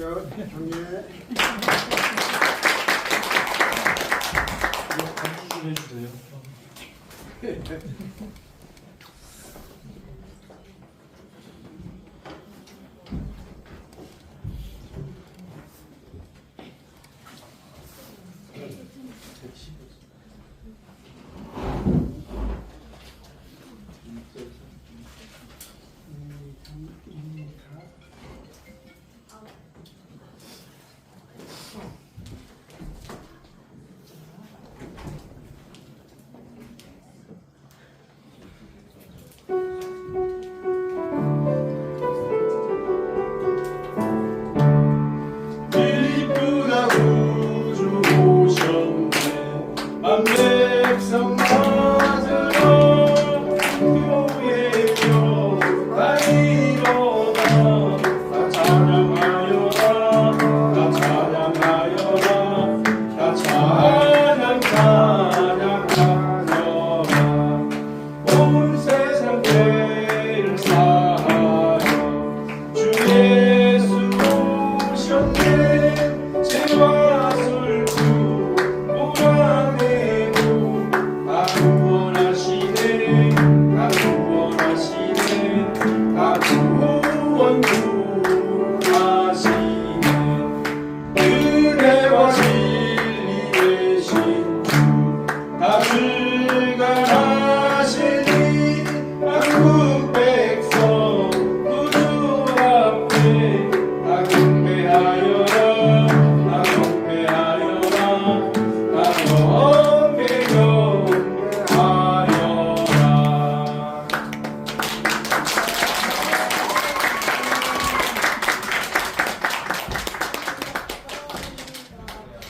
저 경례. 감주 좀 해주세요. Make some Amém.